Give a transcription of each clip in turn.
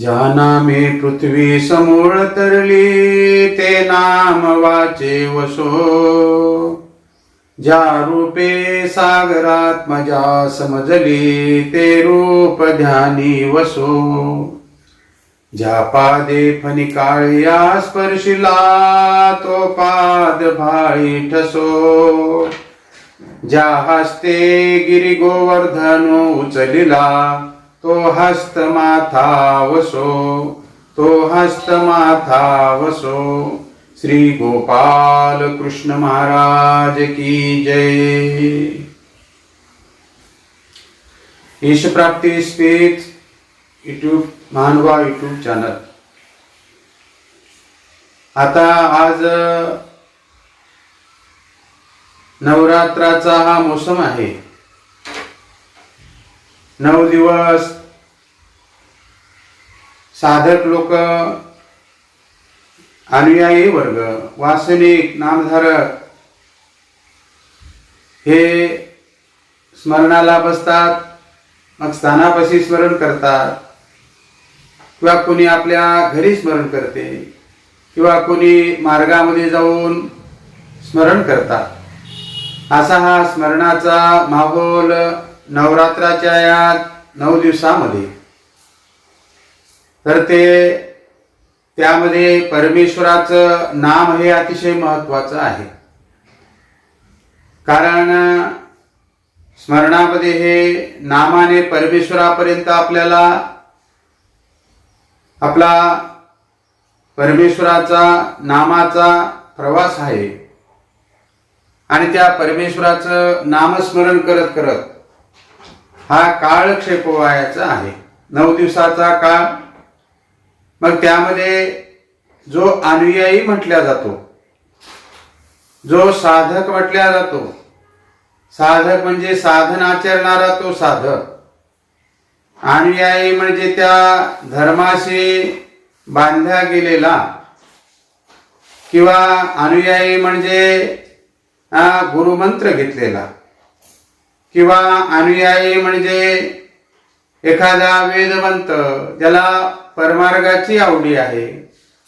ज्या नामे पृथ्वी समूळ तरली ते नाम वाचे वसो। ज्या रूपे सागरात मजा समजली ते रूप ध्यानी वसो। ज्या पादे फनिकाळ्या स्पर्शिला तो पाद भाळी ठसो। ज्या हस्ते गिरी गोवर्धन उचलिला तो हस्तमाथा वसो तो हस्तमाथा वसो। श्री गोपाल कृष्ण महाराज की जय। ईश प्राप्ती स्पीच यूट्यूब महानुभाव यूट्यूब चॅनल। आता आज नवरात्राचा हा मोसम आहे. नऊ दिवस साधक लोक अनुयायी वर्ग वासनिक नामधारक हे स्मरणाला बसतात मग स्थानापाशी स्मरण करतात. किंवा कोणी आपल्या घरी स्मरण करते किंवा कोणी मार्गामध्ये जाऊन स्मरण करतात. असा हा स्मरणाचा माहोल नवरात्राच्या या नऊ दिवसामध्ये तर ते त्यामध्ये परमेश्वराचं नाम हे अतिशय महत्वाचं आहे. कारण स्मरणामध्ये हे नामाने परमेश्वरापर्यंत आपल्याला आपला परमेश्वराचा नामाचा प्रवास आहे. आणि त्या परमेश्वराचं नामस्मरण करत करत हा काळ क्षेपवायाचा आहे. नऊ दिवसाचा काळ. मग त्यामध्ये जो अनुयायी म्हटला जातो जो साधक म्हटला जातो साधक म्हणजे साधन आचरणारा तो साधक. अनुयायी म्हणजे त्या धर्माशी बांधला गेलेला किंवा अनुयायी म्हणजे हा, गुरुमंत्र घेतलेला. किंवा अनुयायी म्हणजे एखादा वेदवंत ज्याला परमार्गाची आवडी आहे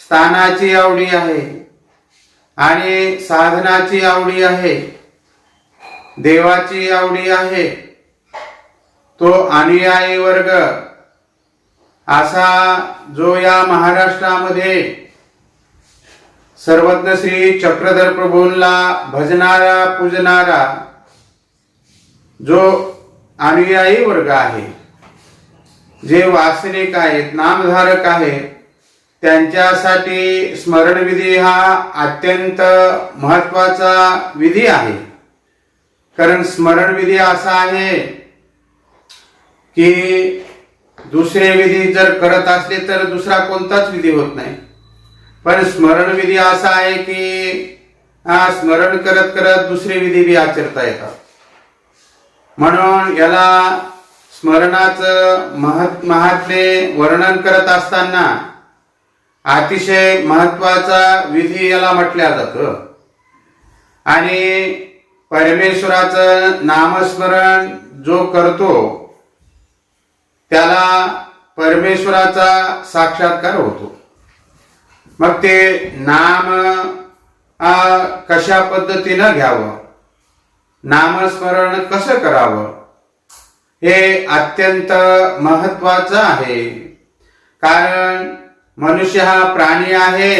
स्थानाची आवडी आहे आणि साधनाची आवडी आहे देवाची आवडी आहे तो अनुयायी वर्ग. असा जो या महाराष्ट्रामध्ये सर्वज्ञ श्री चक्रधर प्रभूंना भजणारा पूजणारा जो अनुयायी वर्ग आहे जे वासनिक आहेत नामधारक आहेत त्यांच्यासाठी स्मरणविधी हा अत्यंत महत्त्वाचा विधी आहे. कारण स्मरणविधी असा आहे की दुसरे विधी जर करत असले तर दुसरा कोणताच विधी होत नाही. पण स्मरणविधी असा आहे की हा स्मरण करत करत दुसरे विधी बी आचरता येतात. म्हणून याला स्मरणाचं महत् महात्म्य वर्णन करत असताना अतिशय महत्त्वाचा विधी याला म्हटल्या जातं. आणि परमेश्वराचं नामस्मरण जो करतो त्याला परमेश्वराचा साक्षात्कार होतो. मग ते नाम आ, कशा पद्धतीनं घ्यावं? नामस्मरण कसं करावं? हे अत्यंत महत्वाचं आहे. कारण मनुष्य हा प्राणी आहे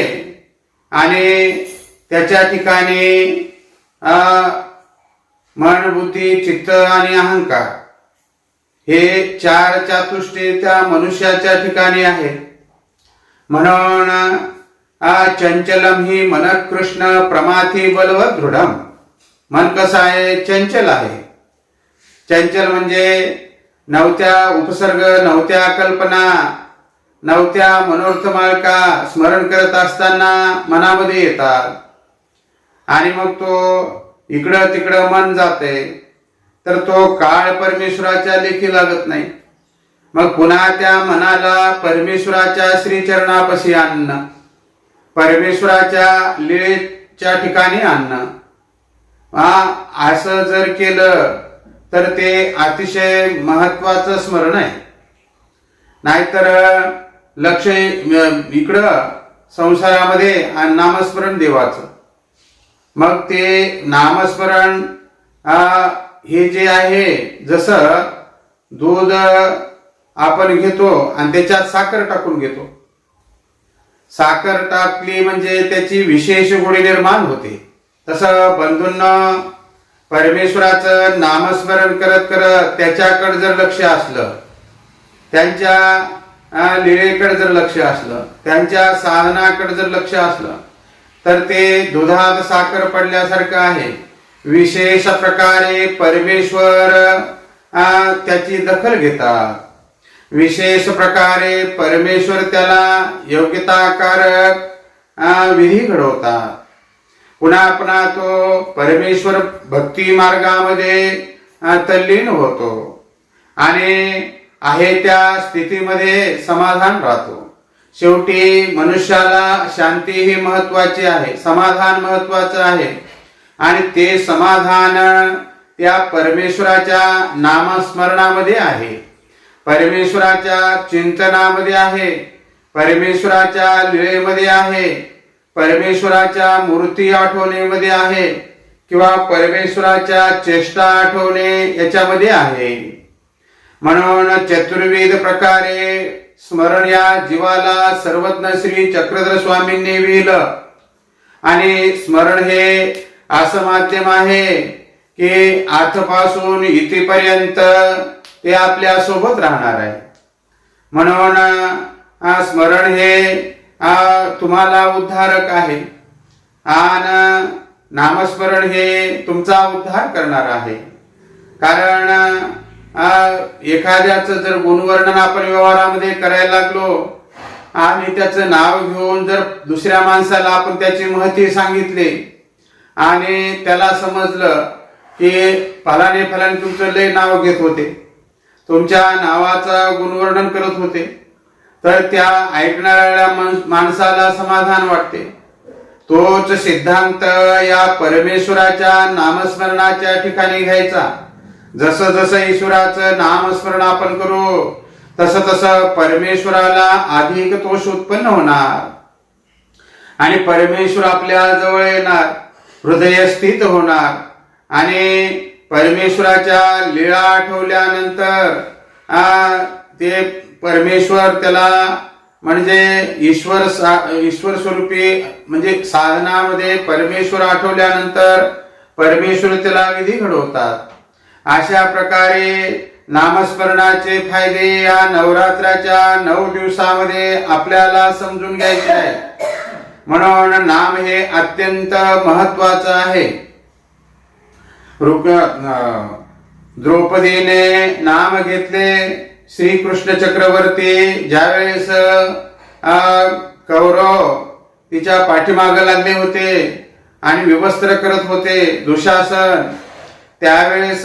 आणि त्याच्या ठिकाणी मन बुद्धी चित्त आणि अहंकार हे चार चातुष्टे त्या मनुष्याच्या ठिकाणी आहे म्हणून चंचलम ही मन कृष्ण प्रमाथी बलव दृढम मन कसं आहे? चंचल आहे. चंचल म्हणजे नवत्या उपसर्ग नवत्या कल्पना नवत्या मनोर्थ मालका स्मरण करत असताना मनामध्ये येतात. आणि मग तो इकडं तिकडं मन जाते. तर तो काळ परमेश्वराच्या लेखी लागत नाही. मग पुन्हा त्या मनाला परमेश्वराच्या श्रीचरणापाशी आणणं परमेश्वराच्या लीळेच्या ठिकाणी आणणं. हा असं जर केलं तर ते अतिशय महत्वाचं स्मरण आहे. नाहीतर लक्ष इकडं संसारामध्ये आणि नामस्मरण देवाचं. मग ते नामस्मरण हे जे आहे जसं दूध आपण घेतो आणि त्याच्यात साखर टाकून घेतो. साखर टाकली म्हणजे त्याची विशेष गोडी निर्माण होते. तसं बंधूंना परमेश्वराचं नामस्मरण करत करत त्याच्याकडे जर लक्ष असलं त्यांच्या लिळेकडे जर लक्ष असलं त्यांच्या साधनाकडे जर लक्ष असलं तर ते दुधात साखर पडल्यासारखं आहे. विशेष प्रकारे परमेश्वर त्याची दखल घेतात. विशेष प्रकारे परमेश्वर त्याला योग्यताकारक विधी घडवतात. पुन्हा पुन्हा तो परमेश्वर भक्ती मार्गामध्ये तल्लीन होतो. आणि आहे त्या स्थितीमध्ये समाधान राहतो. शेवटी मनुष्याला शांती ही महत्वाची आहे समाधान महत्वाचं आहे. आणि ते समाधान त्या परमेश्वराच्या नामस्मरणामध्ये आहे. परमेश्वराच्या चिंतनामध्ये आहे परमेश्वराच्या लिळेमध्ये आहे परमेश्वराच्या मूर्ती आठवणीमध्ये आहे किंवा परमेश्वराच्या चेष्टा आठवणे याच्यामध्ये आहे. म्हणून चतुर्विध प्रकारे स्मरण या जीवाला सर्वज्ञ श्री चक्रधर स्वामींनी विलं आणि स्मरण हे असं माध्यम आहे की आजपासून इथेपर्यंत ते आपल्यासोबत राहणार आहे. म्हणून स्मरण हे तुम्हाला उद्धारक आहे. आणि नामस्मरण हे तुमचा उद्धार करणार आहे. कारण एखाद्याचं जर गुणवर्णन आपण व्यवहारामध्ये करायला लागलो आणि त्याचं नाव घेऊन जर दुसऱ्या माणसाला आपण त्याची महती सांगितली आणि त्याला समजलं की फलाने फलाने तुमचं लय नाव घेत होते. तुमच्या नावाचं गुणवर्णन करत होते. तर त्या ऐकणाऱ्या माणसाला समाधान वाटते. तोच सिद्धांत या परमेश्वराच्या नामस्मरणाच्या ठिकाणी घ्यायचा. जसं जसं ईश्वराचं नामस्मरण आपण करू तस तस परमेश्वराला अधिक तोष उत्पन्न होणार. आणि परमेश्वर आपल्या जवळ येणार हृदय स्थित होणार. आणि परमेश्वराच्या लीळा आठवल्यानंतर ते परमेश्वर त्याला म्हणजे ईश्वर सा- ईश्वर स्वरूपी म्हणजे साधनामध्ये परमेश्वर आठवल्यानंतर परमेश्वर त्याला विधी घडवतात. अशा प्रकारे नामस्मरणाचे फायदे या नवरात्राच्या नऊ दिवसामध्ये आपल्याला समजून घ्यायचे आहे. म्हणून नाम हे अत्यंत महत्वाचं आहे. द्रौपदीने नाम घेतले. श्रीकृष्ण चक्रवर्ती ज्यावेळेस अं, कौरव तिच्या पाठीमाग लागले होते आणि विवस्त्र करत होते दुशासन त्यावेळेस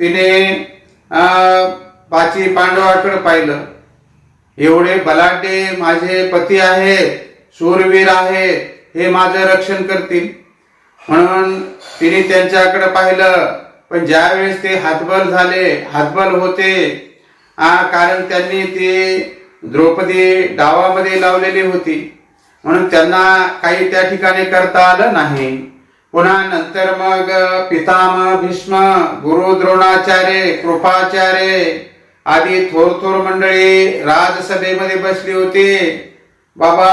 तिने अं, पाची पांडवाकडे पाहिलं. एवढे बलाटे माझे पती आहेत शूरवीर आहेत हे माझं रक्षण करतील. म्हणून तिने त्यांच्याकडे पाहिलं. पण ज्यावेळेस ते हातबल झाले हातबल होते कारण त्यांनी ती द्रौपदी डावामध्ये लावलेली होती. म्हणून त्यांना काही त्या ठिकाणी करता आलं नाही. पुन्हा नंतर मग पितामह भीष्म गुरु द्रोणाचार्य कृपाचार्य आदी थोर थोर मंडळी राजसभेमध्ये बसली होती. बाबा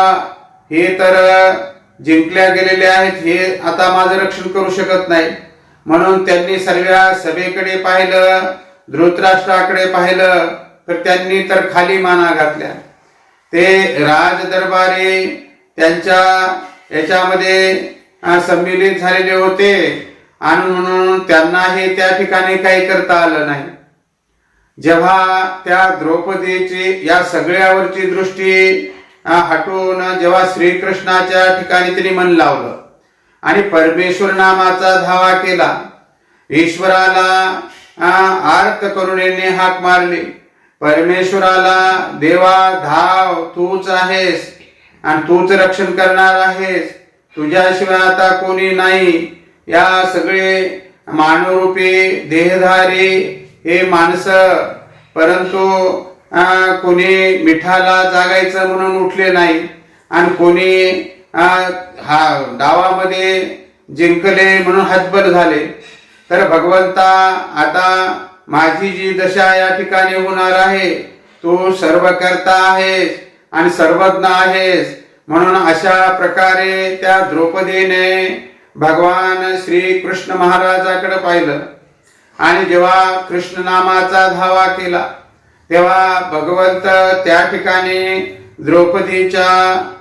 हे तर जिंकल्या गेलेले आहेत हे आता माझं रक्षण करू शकत नाही. म्हणून त्यांनी सर्व सभेकडे पाहिलं. धृतराष्ट्राकडे पाहिलं तर त्यांनी तर खाली माना घातल्या. ते राज दरबारी त्यांच्या याच्यामध्ये संमिलित झालेले होते. आणि म्हणून त्यांनाही त्या ठिकाणी काही करता आलं नाही. जेव्हा त्या द्रौपदीची या सगळ्यावरची दृष्टी हटवून जेव्हा श्रीकृष्णाच्या ठिकाणी तिने मन लावलं. आणि परमेश्वर नामाचा धावा केला. ईश्वराला आर्त करुणेने हाक मारली. परमेश्वराला देवा धाव तूच आहेस आणि तूच रक्षण करणार आहेस. तुझ्याशिवाय आता कोणी नाही. या सगळे मानवरूपी देहधारी हे माणसं. परंतु कोणी मिठाला जागायचं म्हणून उठले नाही. आणि कोणी हा डावामध्ये जिंकले म्हणून हतबल झाले. तर भगवंता आता माझी जी दशा या ठिकाणी होणार आहे तू सर्व करता आहेस आणि सर्वज्ञ आहेस. म्हणून अशा प्रकारे त्या द्रौपदीने भगवान श्री कृष्ण महाराजाकडे पाहिलं. आणि जेव्हा कृष्ण नामाचा धावा केला तेव्हा भगवंत त्या ठिकाणी द्रौपदीच्या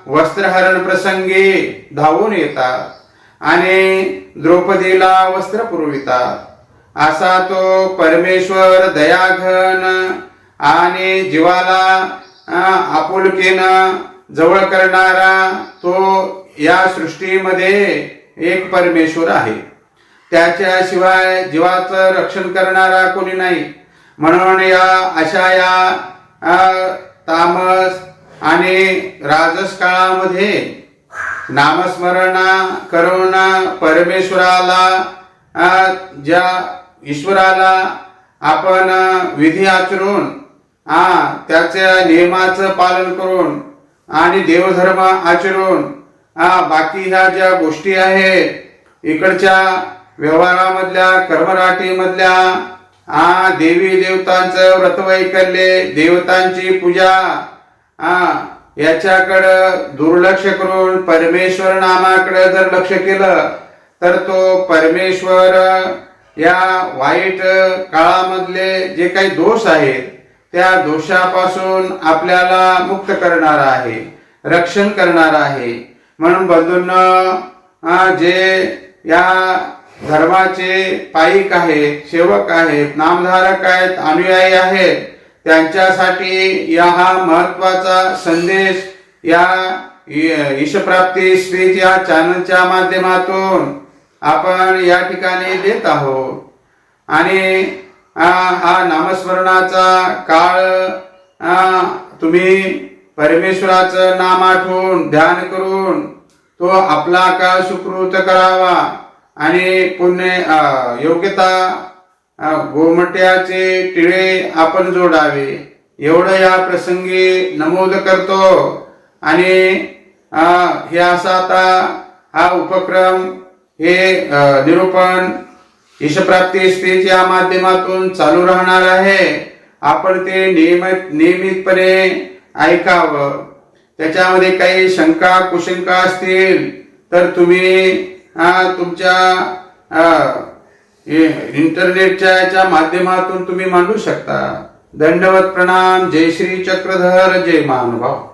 वस्त्रहरण प्रसंगी धावून येतात. आणि द्रौपदीला वस्त्र पुरवितात. असा तो परमेश्वर दयाघन आणि जीवाला आपुलकीनं जवळ करणारा तो या सृष्टीमध्ये एक परमेश्वर आहे. त्याच्याशिवाय जीवाचं रक्षण करणारा कोणी नाही. म्हणून या अशा या तामस आणि राजस काळामध्ये नामस्मरणा करून परमेश्वराला ज्या ईश्वराला आपण विधी आचरून हा त्याच्या नियमाचं पालन करून आणि देवधर्म आचरून हा बाकी ह्या ज्या गोष्टी आहेत इकडच्या व्यवहारामधल्या कर्मराटीमधल्या हा देवी देवतांचं व्रतवैकल्ये देवतांची पूजा हा याच्याकडं दुर्लक्ष करून परमेश्वर नामाकडे जर लक्ष केलं तर तो परमेश्वर या वाईट काळामधले जे काही दोष आहेत त्या दोषापासून आपल्याला मुक्त करणार आहे रक्षण करणार आहे. म्हणून बंधूंना जे या धर्माचे पाईक आहेत सेवक आहेत नामधारक आहेत अनुयायी आहेत त्यांच्यासाठी या हा महत्त्वाचा संदेश या ईशप्राप्ती स्पीच या चॅनलच्या माध्यमातून आपण या ठिकाणी देत आहोत. आणि हा नामस्मरणाचा काळ तुम्ही परमेश्वराचं नाम आठवून ध्यान करून तो आपला काळ सुकृत करावा आणि पुण्य योग्यता गोमट्याचे टिळे आपण जोडावे. एवढं या प्रसंगी नमूद करतो. आणि हे असा आता हा उपक्रम हे निरूपण यशप्राप्ती स्त्रीच्या माध्यमातून चालू राहणार आहे. आपण ते नियमित नियमितपणे ऐकावं. त्याच्यामध्ये काही शंका कुशंका असतील तर तुम्ही तुमच्या हे- इंटरनेटच्या याच्या माध्यमातून तुम्ही मांडू शकता. दंडवत प्रणाम. जय श्री चक्रधर. जय महानुभाव.